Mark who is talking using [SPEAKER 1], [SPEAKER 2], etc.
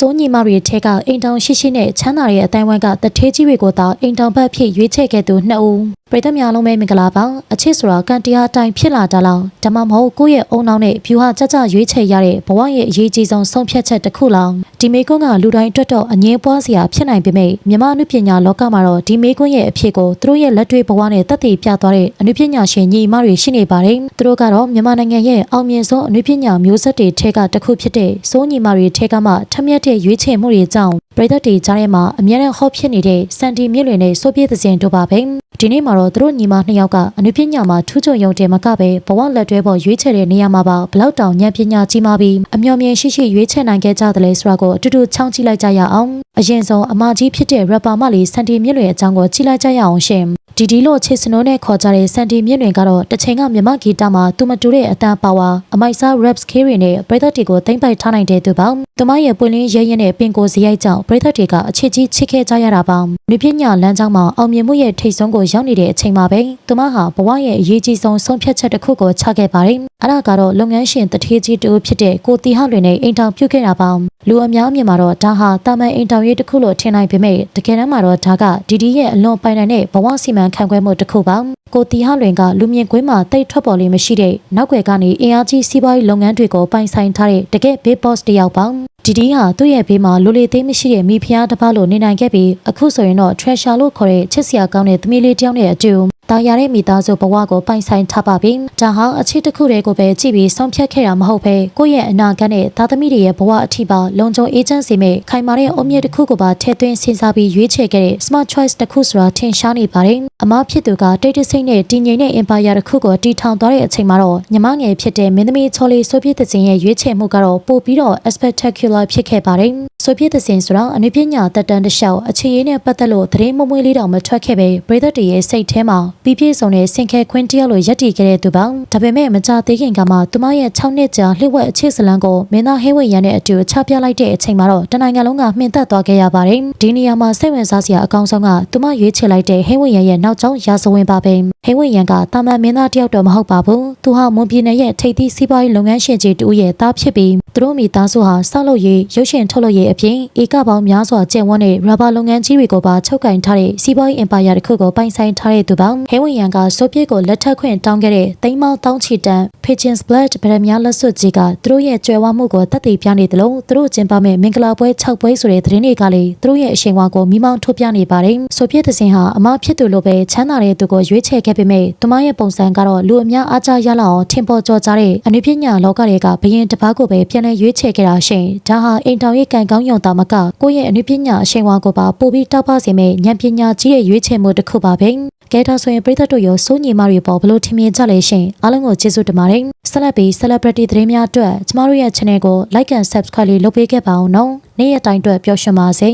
[SPEAKER 1] စိုးညီမတွေထဲကအိမ်တောင်ရှိရှိနဲ့ချမ်းသာတဲ့အတိုင်းဝိုင်းကတထေးကြီးတွေကိုတောင်အိမ်တောင်ဘက်ဖြစ်ရွေးချယ်ခဲ့သူနှစ်ဦး ပြည်သက်များလုံးပဲမင်္ဂလာပါအချစ်ဆိုတာကံတရားအတိုင်းဖြစ်လာတာလားဒါမှမဟုတ်ကိုယ့်ရဲ့အုံနောက်နဲ့ဖြူဟာကြကြရွေးချယ်ရတဲ့ဘဝရဲ့အရေးကြီးဆုံးဆုံးဖြတ်ချက်တစ်ခုလားဒီမေကွန်းကလူတိုင်းအတွက်တော့အငင်းပွားစရာဖြစ်နိုင်ပေမဲ့မြမအနုပညာလောကမှာတော့ဒီမေကွန်းရဲ့အဖြစ်ကိုသူတို့ရဲ့လက်တွေ့ဘဝနဲ့တက်တည်ပြသွားတဲ့အနုပညာရှင်ညီမတွေရှိနေပါတယ်သူတို့ကတော့မြန်မာနိုင်ငံရဲ့အောင်မြင်ဆုံးအနုပညာမျိုးဆက်တွေထဲကတစ်ခုဖြစ်တဲ့စိုးညီမတွေထဲကမှထက်မြက်တဲ့ရွေးချယ်မှုတွေကြောင့် ပြည်သက်တွေကြားထဲမှာအများနဲ့ဟော့ဖြစ်နေတဲ့စန်တီမြစ်လွင်နဲ့စိုးပြေးသစဉ်တို့ပါပဲဒီနေ့မှာတော့သူတို့ညီမနှစ်ယောက်ကအနုပညာမှာထူးချွန်ရုံတင်မကပဲဘဝလက်တွဲပေါ်ရွေးချယ်တဲ့နေရာမှာပါဘလောက်တောင်ဉာဏ်ပညာကြီးမားပြီးအမျှော်မြင်ရှိရှိရွေးချယ်နိုင်ခဲ့ကြတယ်လဲဆိုတာကိုအတူတူချောင်းကြည့်လိုက်ကြရအောင်အရင်ဆုံးအမကြီးဖြစ်တဲ့ rapper မလေးစန်တီမြစ်လွင်အကြောင်းကိုကြည့်လိုက်ကြရအောင်ရှင် ဒီဒီလို့ချစ်စနိုးနဲ့ခေါ်ကြတဲ့စန်တီမြင့်တွင်ကတော့တစ်ချိန်ကမြမဂီတမှာသူမတူတဲ့အတန်းပါဝါအမိုက်စား raps ခေးတွေနဲ့ပရိသတ်တွေကိုသိမ့်ပိုက်ထားနိုင်တဲ့သူပေါ့သူမရဲ့ပွင့်လင်းရဲရဲနဲ့ပင်ကိုစရိုက်ကြောင့်ပရိသတ်တွေကအချစ်ကြီးချစ်ခဲ့ကြရတာပေါ့လူပညာလမ်းကြောင်းမှာအောင်မြင်မှုရဲ့ထိပ်ဆုံးကိုရောက်နေတဲ့အချိန်မှာပဲသူမဟာဘဝရဲ့အရေးကြီးဆုံးဆုံးဖြတ်ချက်တစ်ခုကိုချခဲ့ပါတယ်အဲ့ဒါကတော့လုပ်ငန်းရှင်တထေးကြီးတူဖြစ်တဲ့ကိုတီဟလွင်နဲ့အိမ်တောင်ပြုတ်ခဲ့တာပေါ့လူအများမြင်မှာတော့ဒါဟာတာမန်အိမ်တောင်ရေးတစ်ခုလို့ထင်နိုင်ပေမဲ့တကယ်တမ်းမှာတော့ဒါကဒီဒီရဲ့အလွန်ပိုင်နိုင်တဲ့ဘဝစီမံခန့်ခွဲမှုတစ်ခုပါကိုတီဟလွင်ကလူမြင်ကွင်းမှာတိတ်ထွက်ပေါ်လေးမရှိတဲ့နောက်ွယ်ကနေအင်အားကြီးစီးပွားရေးလုပ်ငန်းတွေကိုပိုင်ဆိုင်ထားတဲ့တကယ် big boss တစ်ယောက်ပါဒီဒီဟာသူ့ရဲ့ဘေးမှာလူလေသေးမရှိတဲ့မိဖုရားတစ်ပါးလိုနေနိုင်ခဲ့ပြီးအခုဆိုရင်တော့ treasure လို့ခေါ်တဲ့ချစ်စရာကောင်းတဲ့သမီးလေးတစ်ယောက်နဲ့အတူ တာယာတဲ့မိသားစုဘဝကိုပိုင်ဆိုင်ထားပါပြီ။ဒါဟာအချစ်တစ်ခုတည်းကိုပဲကြည့်ပြီးဆုံးဖြတ်ခဲ့တာမဟုတ်ဘဲကိုယ့်ရဲ့အနာဂတ်နဲ့သားသမီးတွေရဲ့ဘဝအထိပါလုံခြုံအေးချမ်းစေမယ့်ခိုင်မာတဲ့အုံမြင့်တစ်ခုကိုပါထည့်သွင်းစဉ်းစားပြီးရွေးချယ်ခဲ့တဲ့ smart choice တစ်ခုဆိုတာထင်ရှားနေပါတယ်။အမဖြစ်သူကတိတ်တဆိတ်နဲ့တည်ငြိမ်တဲ့ empire တစ်ခုကိုတည်ထောင်သွားတဲ့အချိန်မှာတော့ညီမငယ်ဖြစ်တဲ့မင်းသမီးချော်လီဆိုဗီယက်တစ်စင်ရဲ့ရွေးချယ်မှုကတော့ပိုပြီးတော့ spectacular ဖြစ်ခဲ့ပါတယ်။ဆိုဗီယက်တစ်စင်ဆိုတာအနုပညာတက်တန်းတစ်လျှောက်အခြေရေးနဲ့ပတ်သက်လို့သတင်းမွှေးမွှေးလေးတောင်မထွက်ခဲ့ပဲပရိသတ်တွေရဲ့စိတ်ထဲမှာ ပြီးပြည့်စုံတဲ့စင်ခဲခွင်းတယောက်လိုရက်တည်ခဲ့တဲ့သူပေါ့ဒါပေမဲ့မကြသေးခင်ကမှသူမရဲ့6နှစ်ကြာလှည့်ဝက်အခြေစလန်းကိုမင်းသားဟဲဝေရန်နဲ့အတူချပြလိုက်တဲ့အချိန်မှာတော့တနိုင်ငံလုံးကမှင်သက်သွားခဲ့ရပါတယ်ဒီနေရာမှာစိတ်ဝင်စားစရာအကောင်းဆုံးကသူမရွေးချယ်လိုက်တဲ့ဟဲဝေရန်ရဲ့နောက်ကျောင်းရာဇဝင်ပါပဲဟဲဝေရန်ကတာမန်မင်းသားတယောက်တော့မဟုတ်ပါဘူးသူဟာမွန်ပြည်နယ်ရဲ့ထိပ်သီးစီးပွားရေးလုပ်ငန်းရှင်ကြီးတူရဲ့သားဖြစ်ပြီးသူတို့မိသားစုဟာစောက်လုပ်ရေးရုပ်ရှင်ထုတ်လုပ်ရေးအပြင်ဧကပေါင်းများစွာကျင့်ဝတ်တဲ့ရဘာလုပ်ငန်းကြီးတွေကိုပါချုပ်ကင်ထားတဲ့စီးပွားရေးအင်ပါယာတစ်ခုကိုပိုင်ဆိုင်ထားတဲ့သူပေါ့ဟဲဝေရန်ကဆိုဗီယက်ကိုလက်ထပ်ခွင့်တောင်းခဲ့တဲ့သိန်းမောင်းတောင်းချီတန် Pigeons Blood ဗရမများလက်စွပ်ကြီးကသူတို့ရဲ့ကြွယ်ဝမှုကိုတတ်သိပြနေတယ်လို့သူတို့ကျင်းပမဲ့မင်္ဂလာပွဲ6ပွဲဆိုတဲ့သတင်းတွေကလည်းသူတို့ရဲ့အရှိန်အဝါကိုမိမောင်းထုတ်ပြနေပါတယ်ဆိုဗီယက်သစဉ်ဟာအမဖြစ်သူလိုပဲချမ်းသာတဲ့သူကိုရွေးချယ်ခဲ့ပေမဲ့သူမရဲ့ပုံစံကတော့လူအများအားကြရလောက်အောင်ထင်ပေါ်ကျော်ကြားတဲ့အနုပညာလောကတွေကဘရင်တစ်ပါးကိုပဲပြန်လည်ရွေးချယ်ခဲ့တာရှင်ဒါဟာအိမ်တောင်ရဲ့ကံကောင်းယုံတာမကကိုယ့်ရဲ့အနုပညာအရှိန်အဝါကိုပါပို့ပြီးတောက်ပစေမဲ့ဉာဏ်ပညာကြီးရဲ့ရွေးချယ်မှုတစ်ခုပါပဲ ကဲဒါဆိုရင်ပရိသတ်တို့ရောစိုးညီမတွေပေါ်ဘလို့ထင်မြင်ကြလဲရှင်အားလုံးကိုကျေးဇူးတင်ပါတယ်ဆက်လက်ပြီး celebrity သတင်းများအတွက်ကျမတို့ရဲ့ channel ကို like and subscribe လေးလုပ်ပေးခဲ့ပါအောင်နော်နေ့ရက်တိုင်းအတွက်ပျော်ရွှင်ပါစေ